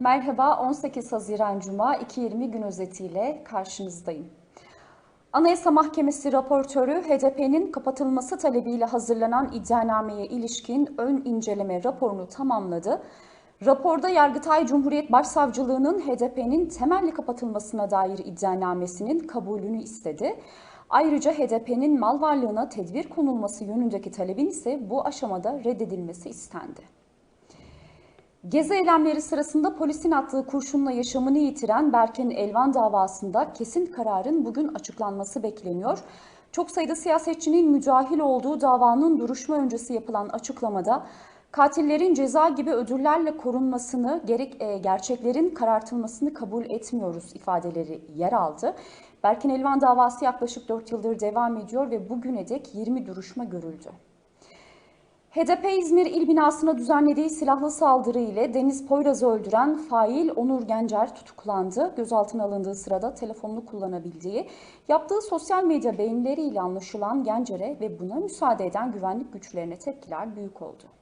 Merhaba, 18 Haziran Cuma 2.20 gün özetiyle karşınızdayım. Anayasa Mahkemesi raportörü HDP'nin kapatılması talebiyle hazırlanan iddianameye ilişkin ön inceleme raporunu tamamladı. Raporda Yargıtay Cumhuriyet Başsavcılığı'nın HDP'nin temelli kapatılmasına dair iddianamesinin kabulünü istedi. Ayrıca HDP'nin mal varlığına tedbir konulması yönündeki talebin ise bu aşamada reddedilmesi istendi. Gezi eylemleri sırasında polisin attığı kurşunla yaşamını yitiren Berkin Elvan davasında kesin kararın bugün açıklanması bekleniyor. Çok sayıda siyasetçinin mücahil olduğu davanın duruşma öncesi yapılan açıklamada katillerin ceza gibi ödüllerle korunmasını, gerek e, gerçeklerin karartılmasını kabul etmiyoruz ifadeleri yer aldı. Berkin Elvan davası yaklaşık 4 yıldır devam ediyor ve bugüne dek 20 duruşma görüldü. HDP İzmir İl binasına düzenlediği silahlı saldırı ile Deniz Poyraz'ı öldüren fail Onur Gencer tutuklandı. Gözaltına alındığı sırada telefonunu kullanabildiği, yaptığı sosyal medya beğenileriyle anlaşılan Gencer'e ve buna müsaade eden güvenlik güçlerine tepkiler büyük oldu.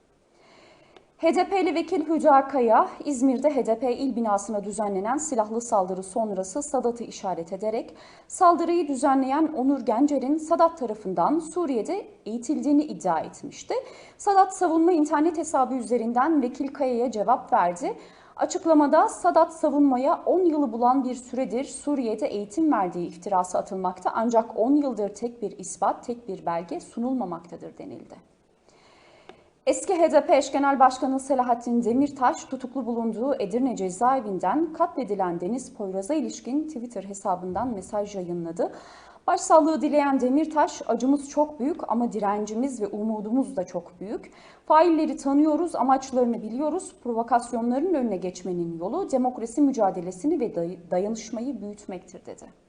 HDP'li vekil Hüda Kaya, İzmir'de HDP il binasına düzenlenen silahlı saldırı sonrası Sadat'ı işaret ederek saldırıyı düzenleyen Onur Gencer'in Sadat tarafından Suriye'de eğitildiğini iddia etmişti. Sadat savunma internet hesabı üzerinden vekil Kaya'ya cevap verdi. Açıklamada Sadat savunmaya 10 yılı bulan bir süredir Suriye'de eğitim verdiği iftirası atılmakta ancak 10 yıldır tek bir ispat, tek bir belge sunulmamaktadır denildi. Eski HDP eş genel başkanı Selahattin Demirtaş tutuklu bulunduğu Edirne cezaevinden katledilen Deniz Poyraz'a ilişkin Twitter hesabından mesaj yayınladı. Başsağlığı dileyen Demirtaş, acımız çok büyük ama direncimiz ve umudumuz da çok büyük. Failleri tanıyoruz, amaçlarını biliyoruz. Provokasyonların önüne geçmenin yolu demokrasi mücadelesini ve dayanışmayı büyütmektir dedi.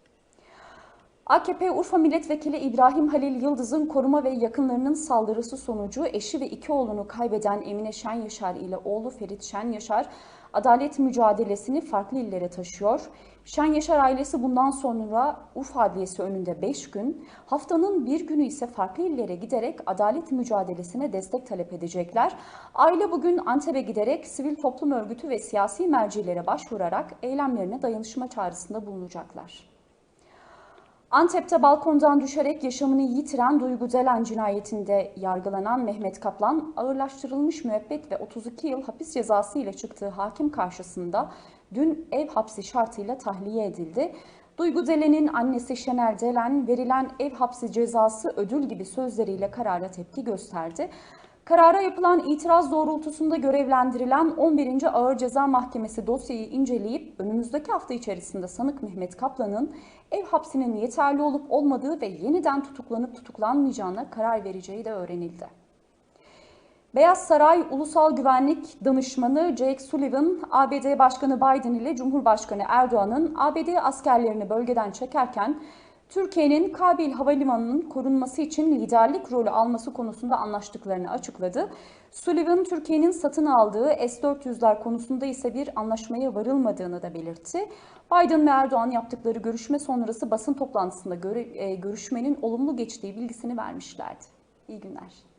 AKP Urfa Milletvekili İbrahim Halil Yıldız'ın koruma ve yakınlarının saldırısı sonucu eşi ve iki oğlunu kaybeden Emine Şen Yaşar ile oğlu Ferit Şen Yaşar adalet mücadelesini farklı illere taşıyor. Şen Yaşar ailesi bundan sonra Urfa Adliyesi önünde 5 gün, haftanın bir günü ise farklı illere giderek adalet mücadelesine destek talep edecekler. Aile bugün Antep'e giderek sivil toplum örgütü ve siyasi mercilere başvurarak eylemlerine dayanışma çağrısında bulunacaklar. Antep'te balkondan düşerek yaşamını yitiren Duygu Delen cinayetinde yargılanan Mehmet Kaplan, ağırlaştırılmış müebbet ve 32 yıl hapis cezası ile çıktığı hakim karşısında dün ev hapsi şartıyla tahliye edildi. Duygu Delen'in annesi Şener Delen verilen ev hapsi cezası ödül gibi sözleriyle karara tepki gösterdi. Karara yapılan itiraz doğrultusunda görevlendirilen 11. Ağır Ceza Mahkemesi dosyayı inceleyip önümüzdeki hafta içerisinde sanık Mehmet Kaplan'ın ev hapsinin yeterli olup olmadığı ve yeniden tutuklanıp tutuklanmayacağına karar vereceği de öğrenildi. Beyaz Saray Ulusal Güvenlik Danışmanı Jake Sullivan, ABD Başkanı Biden ile Cumhurbaşkanı Erdoğan'ın ABD askerlerini bölgeden çekerken Türkiye'nin Kabil Havalimanı'nın korunması için liderlik rolü alması konusunda anlaştıklarını açıkladı. Sullivan, Türkiye'nin satın aldığı S-400'ler konusunda ise bir anlaşmaya varılmadığını da belirtti. Biden ve Erdoğan yaptıkları görüşme sonrası basın toplantısında e, görüşmenin olumlu geçtiği bilgisini vermişlerdi. İyi günler.